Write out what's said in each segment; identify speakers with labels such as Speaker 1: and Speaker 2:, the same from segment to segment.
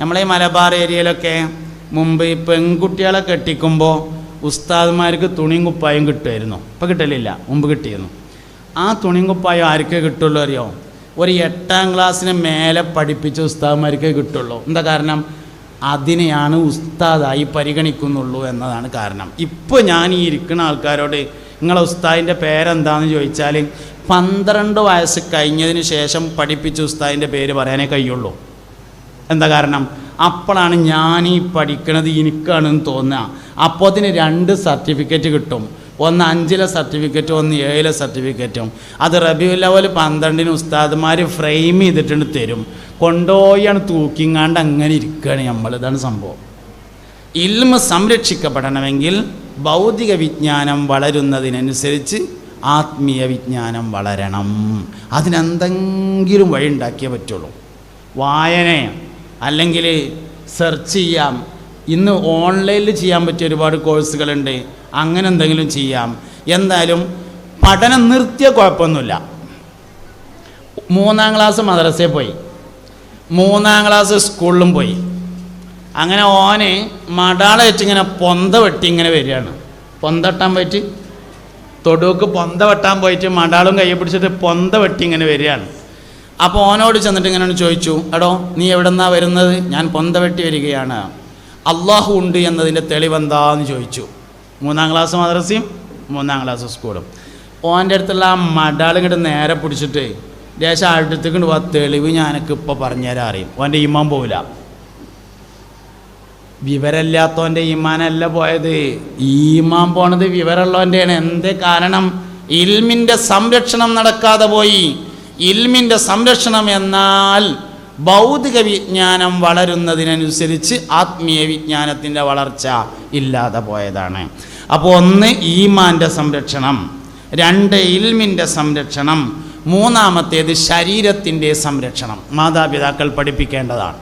Speaker 1: നമ്മളെ മലബാർ ഏരിയയിലൊക്കെ മുമ്പ് ഈ പെൺകുട്ടികളെ കെട്ടിക്കുമ്പോൾ ഉസ്താദ്മാർക്ക് തുണിയും കുപ്പായും കിട്ടുമായിരുന്നു. ഇപ്പം കിട്ടലില്ല. മുമ്പ് കിട്ടിയിരുന്നു. ആ തുണിയും കുപ്പായം ആർക്കേ കിട്ടുള്ളൂ അറിയോ? ഒരു എട്ടാം ക്ലാസ്സിന് മേലെ പഠിപ്പിച്ച ഉസ്താദ്മാർക്കേ കിട്ടുള്ളൂ. എന്താ കാരണം? അതിനെയാണ് ഉസ്താദായി പരിഗണിക്കുന്നുള്ളൂ എന്നതാണ് കാരണം. ഇപ്പോൾ ഞാൻ ഈ ഇരിക്കുന്ന ആൾക്കാരോട് നിങ്ങളെ ഉസ്താദിന്റെ പേരെന്താണെന്ന് ചോദിച്ചാൽ പന്ത്രണ്ട് വയസ്സ് കഴിഞ്ഞതിന് ശേഷം പഠിപ്പിച്ച ഉസ്താദിന്റെ പേര് പറയാനേ കഴിയുള്ളൂ. എന്താ കാരണം? അപ്പോഴാണ് ഞാൻ ഈ പഠിക്കണത് എനിക്കാണെന്ന് തോന്നുക. അപ്പോൾ അതിന് രണ്ട് സർട്ടിഫിക്കറ്റ് കിട്ടും. ഒന്ന് അഞ്ചിലെ സർട്ടിഫിക്കറ്റും ഒന്ന് ഏഴിലെ സർട്ടിഫിക്കറ്റും. അത് റബിയുൽ ലെവൽ പന്ത്രണ്ടിന് ഉസ്താദ്മാർ ഫ്രെയിം ചെയ്തിട്ടുണ്ട് തരും. കൊണ്ടുപോയാണ് തൂക്കിങ്ങാണ്ട് അങ്ങനെ ഇരിക്കുകയാണ് നമ്മൾ ഇതാണ് സംഭവം. ഇൽമ സംരക്ഷിക്കപ്പെടണമെങ്കിൽ ഭൗതിക വിജ്ഞാനം വളരുന്നതിനനുസരിച്ച് ആത്മീയ വിജ്ഞാനം വളരണം. അതിനെന്തെങ്കിലും വഴി ഉണ്ടാക്കിയേ പറ്റുള്ളൂ. വായന അല്ലെങ്കിൽ സെർച്ച് ചെയ്യാം. ഇന്ന് ഓൺലൈനിൽ ചെയ്യാൻ പറ്റിയ ഒരുപാട് കോഴ്സുകളുണ്ട് അങ്ങനെ എന്തെങ്കിലും ചെയ്യാം. എന്തായാലും പഠനം നിർത്തിയ കുഴപ്പമൊന്നുമില്ല. മൂന്നാം ക്ലാസ് മദ്രസയിൽ പോയി. മൂന്നാം ക്ലാസ് സ്കൂളിലും പോയി. അങ്ങനെ ഓന് മടാള വെച്ചിങ്ങനെ പൊന്ത വെട്ടി ഇങ്ങനെ വരികയാണ്. പൊന്ത വെട്ടാൻ പോയിട്ട് തൊടുക്ക് പൊന്ത വെട്ടാൻ പോയിട്ട് മടാളും കൈ പിടിച്ചിട്ട് പൊന്ത വെട്ടി ഇങ്ങനെ വരികയാണ്. അപ്പോൾ ഓനോട് ചെന്നിട്ട് ഇങ്ങനെ ചോദിച്ചു എടോ നീ എവിടെ നിന്നാ വരുന്നത്? ഞാൻ പൊന്ത വെട്ടി വരികയാണ്. അള്ളാഹു ഉണ്ട് എന്നതിന്റെ തെളിവെന്താന്ന് ചോദിച്ചു. മൂന്നാം ക്ലാസ് മദ്രസയും മൂന്നാം ക്ലാസ് സ്കൂളും. ഓന്റെ അടുത്തുള്ള ആ മടാൾ ഇങ്ങോട്ട് നേരെ പിടിച്ചിട്ട് ദേശം അടുത്തേക്ക് പോവാ. തെളിവ് ഞാനൊക്കെ ഇപ്പോൾ പറഞ്ഞുതരാൻ അറിയും. ഓന്റെ ഇമാൻ പോവില്ല. വിവരമില്ലാത്തവന്റെ ഈമാനല്ല പോയത്. ഈമാൻ പോണത് വിവരമുള്ളവന്റെയാണ് എന്തേ കാരണം? ഇൽമിന്റെ സംരക്ഷണം നടക്കാതെ പോയി. ഇൽമിന്റെ സംരക്ഷണം എന്നാൽ ഭൗതിക വിജ്ഞാനം വളരുന്നതിനനുസരിച്ച് ആത്മീയ വിജ്ഞാനത്തിന്റെ വളർച്ച ഇല്ലാതെ പോയതാണ്. അപ്പോൾ ഒന്ന് ഈമാന്റെ സംരക്ഷണം രണ്ട് ഇൽമിന്റെ സംരക്ഷണം മൂന്നാമത്തേത് ശരീരത്തിന്റെ സംരക്ഷണം. മാതാപിതാക്കൾ പഠിപ്പിക്കേണ്ടതാണ്.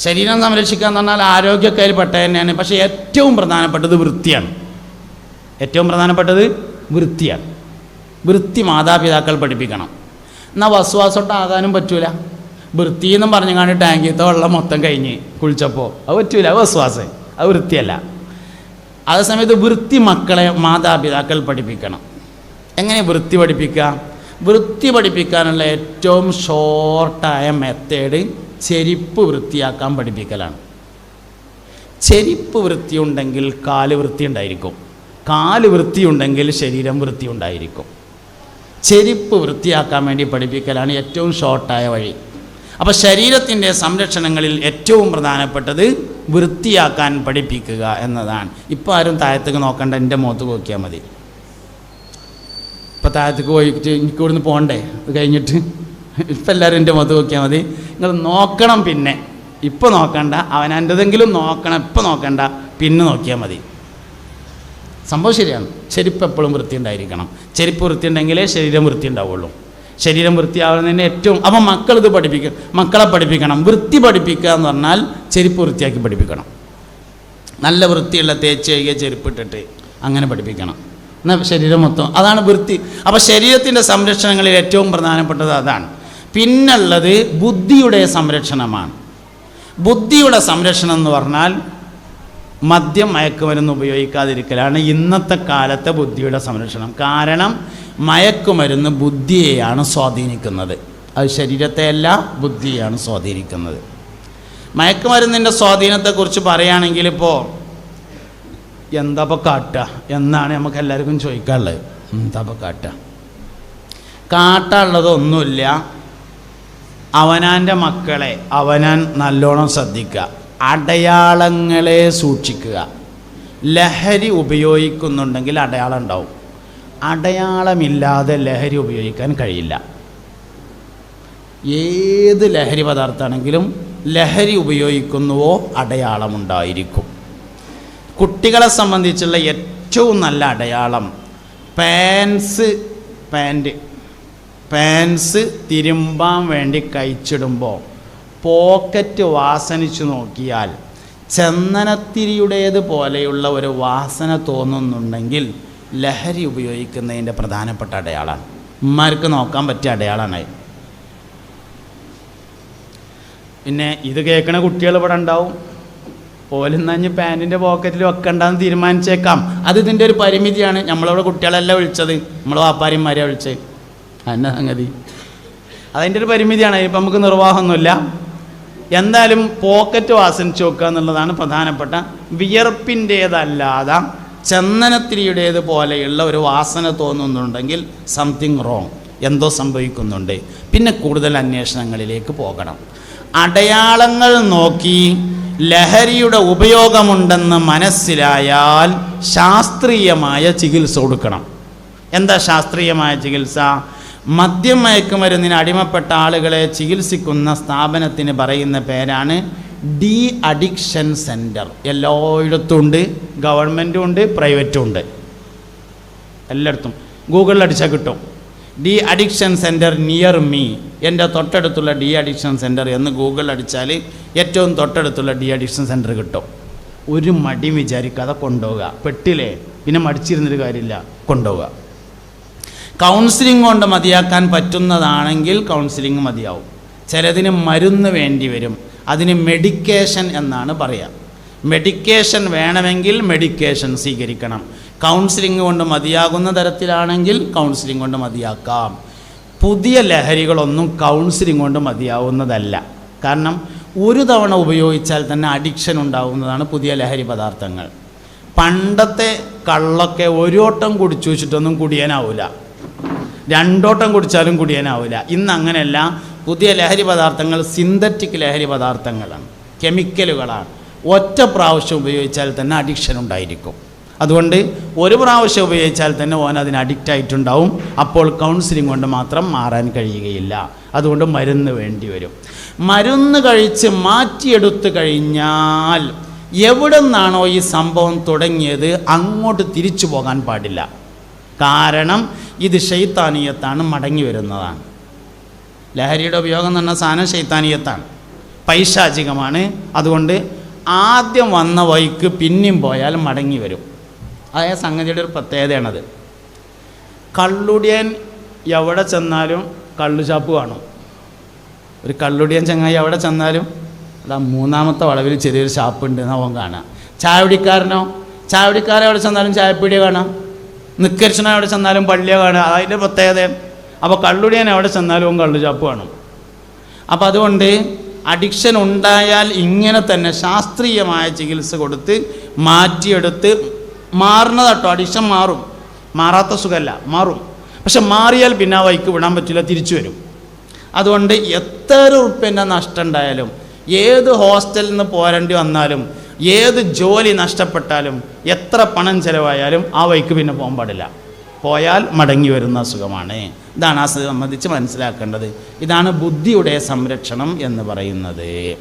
Speaker 1: ശരീരം സംരക്ഷിക്കുക എന്ന് പറഞ്ഞാൽ ആരോഗ്യക്കാരി പെട്ട തന്നെയാണ്. പക്ഷേ ഏറ്റവും പ്രധാനപ്പെട്ടത് വൃത്തിയാണ്. ഏറ്റവും പ്രധാനപ്പെട്ടത് വൃത്തിയാണ്. വൃത്തി മാതാപിതാക്കൾ പഠിപ്പിക്കണം. എന്നാൽ വസ്വാസോട്ട് ആകാനും പറ്റൂല. വൃത്തി എന്നും പറഞ്ഞു കാണി ടാങ്കിത്തെ വെള്ളം മൊത്തം കഴിഞ്ഞ് കുളിച്ചപ്പോൾ അത് പറ്റൂല വസ്വാസം. അത് വൃത്തിയല്ല. അതേസമയത്ത് വൃത്തി മക്കളെ മാതാപിതാക്കൾ പഠിപ്പിക്കണം. എങ്ങനെ വൃത്തി പഠിപ്പിക്കുക? വൃത്തി പഠിപ്പിക്കാനുള്ള ഏറ്റവും ഷോർട്ടായ മെത്തേഡ് ചെരിപ്പ് വൃത്തിയാക്കാൻ പഠിപ്പിക്കലാണ്. ചെരിപ്പ് വൃത്തിയുണ്ടെങ്കിൽ കാൽ വൃത്തി ഉണ്ടായിരിക്കും കാൽ വൃത്തിയുണ്ടെങ്കിൽ ശരീരം വൃത്തി ഉണ്ടായിരിക്കും ചെരിപ്പ് വൃത്തിയാക്കാൻ വേണ്ടി പഠിപ്പിക്കലാണ് ഏറ്റവും ഷോർട്ടായ വഴി. അപ്പോൾ ശരീരത്തിന്റെ സംരക്ഷണങ്ങളിൽ ഏറ്റവും പ്രധാനപ്പെട്ടത് വൃത്തിയാക്കാൻ പഠിപ്പിക്കുക എന്നതാണ്. ഇപ്പോൾ ആരും താഴത്തേക്ക് നോക്കണ്ട എന്റെ മുഖത്ത് നോക്കിയാൽ മതി. ഇപ്പോൾ താഴത്തേക്ക് പോയിട്ട് എനിക്ക് ഇവിടുന്ന് പോകണ്ടേ അത് കഴിഞ്ഞിട്ട് ഇപ്പം എല്ലാവരും എന്റെ മുഖത്ത് നോക്കിയാൽ മതി. നിങ്ങൾ നോക്കണം പിന്നെ. ഇപ്പോൾ നോക്കണ്ട അവനെന്തെങ്കിലും നോക്കണം ഇപ്പം നോക്കണ്ട പിന്നെ നോക്കിയാൽ മതി. സംഭവം ശരിയാണ്. ചെരുപ്പ് എപ്പോഴും വൃത്തി ഉണ്ടായിരിക്കണം ചെരുപ്പ് വൃത്തി ഉണ്ടെങ്കിലേ ശരീരം വൃത്തി ഉണ്ടാവുള്ളൂ ശരീരം വൃത്തിയാവുന്നതിന് ഏറ്റവും അപ്പം മക്കൾ ഇത് പഠിപ്പിക്കും മക്കളെ പഠിപ്പിക്കണം. വൃത്തി പഠിപ്പിക്കുക എന്ന് പറഞ്ഞാൽ ചെരുപ്പ് വൃത്തിയാക്കി പഠിപ്പിക്കണം. നല്ല വൃത്തിയുള്ള തേച്ച് കഴുകിയ ചെരുപ്പിട്ടിട്ട് അങ്ങനെ പഠിപ്പിക്കണം. എന്നാൽ ശരീരം മൊത്തം അതാണ് വൃത്തി. അപ്പോൾ ശരീരത്തിന്റെ സംരക്ഷണങ്ങളിൽ ഏറ്റവും പ്രധാനപ്പെട്ടത് അതാണ്. പിന്നുള്ളത് ബുദ്ധിയുടെ സംരക്ഷണമാണ്. ബുദ്ധിയുടെ സംരക്ഷണം എന്ന് പറഞ്ഞാൽ മദ്യം മയക്കുമരുന്ന് ഉപയോഗിക്കാതിരിക്കലാണ് ഇന്നത്തെ കാലത്തെ ബുദ്ധിയുടെ സംരക്ഷണം. കാരണം മയക്കുമരുന്ന് ബുദ്ധിയെയാണ് സ്വാധീനിക്കുന്നത്. അത് ശരീരത്തെയല്ല ബുദ്ധിയെയാണ് സ്വാധീനിക്കുന്നത്. മയക്കുമരുന്നിന്റെ സ്വാധീനത്തെക്കുറിച്ച് പറയുകയാണെങ്കിൽ ഇപ്പോൾ എന്താപ്പോൾ കാട്ട എന്നാണ് നമുക്ക് എല്ലാവർക്കും ചോദിക്കാനുള്ളത്. എന്താപ്പോൾ കാട്ട കാട്ടാനുള്ളതൊന്നുമില്ല അവനാന്റെ മക്കളെ അവനാൻ നല്ലോണം ശ്രദ്ധിക്കുക. അടയാളങ്ങളെ സൂക്ഷിക്കുക. ലഹരി ഉപയോഗിക്കുന്നുണ്ടെങ്കിൽ അടയാളം ഉണ്ടാവും. അടയാളമില്ലാതെ ലഹരി ഉപയോഗിക്കാൻ കഴിയില്ല. ഏത് ലഹരി പദാർത്ഥമാണെങ്കിലും ലഹരി ഉപയോഗിക്കുന്നുവോ അടയാളമുണ്ടായിരിക്കും. കുട്ടികളെ സംബന്ധിച്ചുള്ള ഏറ്റവും നല്ല അടയാളം പാൻസ് പാന്റ് പാൻസ് തിരുമ്പാൻ വേണ്ടി കഴിച്ചിടുമ്പോൾ പോക്കറ്റ് വാസനിച്ചു നോക്കിയാൽ ചന്ദനത്തിരിയുടേത് പോലെയുള്ള ഒരു വാസന തോന്നുന്നുണ്ടെങ്കിൽ ലഹരി ഉപയോഗിക്കുന്നതിന്റെ പ്രധാനപ്പെട്ട അടയാളമാണ് ഉമ്മാർക്ക് നോക്കാൻ പറ്റിയ അടയാളമാണ് പിന്നെ ഇത് കേൾക്കണ കുട്ടികൾ ഇവിടെ ഉണ്ടാവും. പോലും നഞ്ഞ് പാന്റിന്റെ പോക്കറ്റിൽ വെക്കണ്ടെന്ന് തീരുമാനിച്ചേക്കാം. അത് ഇതിന്റെ ഒരു പരിമിതിയാണ്. നമ്മളവിടെ കുട്ടികളല്ല വിളിച്ചത്. നമ്മൾ വാപ്പാരിമാരെ വിളിച്ചത്. അന്ന സംഗതി? അതിന്റെ ഒരു പരിമിതിയാണ്. ഇപ്പം നമുക്ക് നിർവാഹമൊന്നുമില്ല. എന്തായാലും പോക്കറ്റ് വാസനിച്ച് വെക്കുക എന്നുള്ളതാണ് പ്രധാനപ്പെട്ട വിയർപ്പിന്റേതല്ലാതെ ചന്ദനത്തിരിയുടേത് പോലെയുള്ള ഒരു വാസന തോന്നുന്നുണ്ടെങ്കിൽ സംതിങ് റോങ് എന്തോ സംഭവിക്കുന്നുണ്ട്. പിന്നെ കൂടുതൽ അന്വേഷണങ്ങളിലേക്ക് പോകണം. അടയാളങ്ങൾ നോക്കി ലഹരിയുടെ ഉപയോഗമുണ്ടെന്ന് മനസ്സിലായാൽ ശാസ്ത്രീയമായ ചികിത്സ കൊടുക്കണം. എന്താ ശാസ്ത്രീയമായ ചികിത്സ? മദ്യം മയക്കുമരുന്നിന് അടിമപ്പെട്ട ആളുകളെ ചികിത്സിക്കുന്ന സ്ഥാപനത്തിന് പറയുന്ന പേരാണ് ഡി അഡിക്ഷൻ സെന്റർ എല്ലായിടത്തും ഉണ്ട് ഗവൺമെന്റും ഉണ്ട് പ്രൈവറ്റും ഉണ്ട്. എല്ലായിടത്തും. ഗൂഗിളിൽ അടിച്ചാൽ കിട്ടും. De addiction centre near me. എന്റെ തൊട്ടടുത്തുള്ള ഡി അഡിക്ഷൻ സെന്റർ എന്ന് ഗൂഗിളിൽ അടിച്ചാൽ ഏറ്റവും തൊട്ടടുത്തുള്ള ഡി അഡിക്ഷൻ സെന്റർ കിട്ടും. ഒരു മടി വിചാരിക്കാതെ കൊണ്ടുപോവുക. പെട്ടില്ലേ പിന്നെ മടിച്ചിരുന്നൊരു കാര്യമില്ല. കൊണ്ടുപോവുക. കൗൺസിലിംഗ് കൊണ്ട് മതിയാക്കാൻ പറ്റുന്നതാണെങ്കിൽ കൗൺസിലിംഗ് മതിയാവും. ചിലതിന് മരുന്ന് വേണ്ടി വരും. അതിന് മെഡിക്കേഷൻ എന്നാണ് പറയുക മെഡിക്കേഷൻ വേണമെങ്കിൽ മെഡിക്കേഷൻ സ്വീകരിക്കണം. കൗൺസിലിംഗ് കൊണ്ട് മതിയാകുന്ന തരത്തിലാണെങ്കിൽ കൗൺസിലിംഗ് കൊണ്ട് മതിയാക്കാം. പുതിയ ലഹരികളൊന്നും കൗൺസിലിംഗ് കൊണ്ട് മതിയാവുന്നതല്ല. കാരണം ഒരു തവണ ഉപയോഗിച്ചാൽ തന്നെ അഡിക്ഷൻ ഉണ്ടാകുന്നതാണ് പുതിയ ലഹരി പദാർത്ഥങ്ങൾ. പണ്ടത്തെ കള്ളൊക്കെ ഒരു ഓട്ടം കുടിച്ചു വെച്ചിട്ടൊന്നും കുടിയാനാവില്ല രണ്ടോട്ടം കുടിച്ചാലും കുടിയാനാവില്ല. ഇന്ന് അങ്ങനെയല്ല. പുതിയ ലഹരി പദാർത്ഥങ്ങൾ സിന്തറ്റിക് ലഹരി പദാർത്ഥങ്ങളാണ്. കെമിക്കലുകളാണ്. ഒറ്റ പ്രാവശ്യം ഉപയോഗിച്ചാൽ തന്നെ അഡിക്ഷൻ ഉണ്ടായിരിക്കും. അതുകൊണ്ട് ഒരു പ്രാവശ്യം ഉപയോഗിച്ചാൽ തന്നെ ഓൻ അതിന് അഡിക്റ്റ് ആയിട്ടുണ്ടാവും. അപ്പോൾ കൗൺസിലിംഗ് കൊണ്ട് മാത്രം മാറാൻ കഴിയുകയില്ല. അതുകൊണ്ട് മരുന്ന് വേണ്ടി വരും. മരുന്ന് കഴിച്ച് മാറ്റിയെടുത്തു കഴിഞ്ഞാൽ എവിടെ നിന്നാണോ ഈ സംഭവം തുടങ്ങിയത് അങ്ങോട്ട് തിരിച്ചു പോകാൻ പാടില്ല. കാരണം ഇത് ഷെയ്ത്താനീയത്താണ് മടങ്ങി വരുന്നതാണ്. ലഹരിയുടെ ഉപയോഗം എന്ന് പറഞ്ഞ സാധനം ഷെയ്ത്താനീയത്താണ് പൈശാചികമാണ്. അതുകൊണ്ട് ആദ്യം വന്ന വഴിക്ക് പിന്നെയും പോയാൽ മടങ്ങി വരും. അതായ സംഗതിയുടെ ഒരു പ്രത്യേകതയാണത്. കള്ളുടിയൻ എവിടെ ചെന്നാലും കള്ളു ഷാപ്പ് കാണും. ഒരു കള്ളുടിയൻ ചങ്ങായി എവിടെ ചെന്നാലും അതാ മൂന്നാമത്തെ വളവിൽ ചെറിയൊരു ഷാപ്പ് ഉണ്ട് എന്ന് അവൻ കാണാം ചായപിടിക്കാരനോ എവിടെ ചെന്നാലും ചായപ്പീടിയ കാണാം. നിക്കരിച്ചണ അവിടെ ചെന്നാലും പള്ളിയോ കാണുക. അതിന്റെ പ്രത്യേകത. അപ്പോൾ കള്ളുടിയൻ അവിടെ ചെന്നാലും കള്ളു ചാപ്പ് കാണും. അപ്പോൾ അതുകൊണ്ട് അഡിക്ഷൻ ഉണ്ടായാൽ ഇങ്ങനെ തന്നെ ശാസ്ത്രീയമായ ചികിത്സ കൊടുത്ത് മാറ്റിയെടുത്ത് മാറുന്നതട്ടോ അഡിക്ഷൻ മാറും. മാറാത്ത സുഖമല്ല മാറും. പക്ഷെ മാറിയാൽ പിന്നെ ആ വൈക്ക് വിടാൻ പറ്റില്ല തിരിച്ചു വരും. അതുകൊണ്ട് എത്ര ഉറുപ്പ്യന്റെ നഷ്ടം ഉണ്ടായാലും ഏത് ഹോസ്റ്റലിൽ നിന്ന് പോരേണ്ടി വന്നാലും ഏത് ജോലി നഷ്ടപ്പെട്ടാലും എത്ര പണം ചിലവായാലും ആ വഴിക്ക് പിന്നെ പോകാൻ പാടില്ല. പോയാൽ മടങ്ങി വരുന്ന അസുഖമാണ് ഇതാണ് ആ സംബന്ധിച്ച് മനസ്സിലാക്കേണ്ടത്. ഇതാണ് ബുദ്ധിയുടെ സംരക്ഷണം എന്ന് പറയുന്നത്.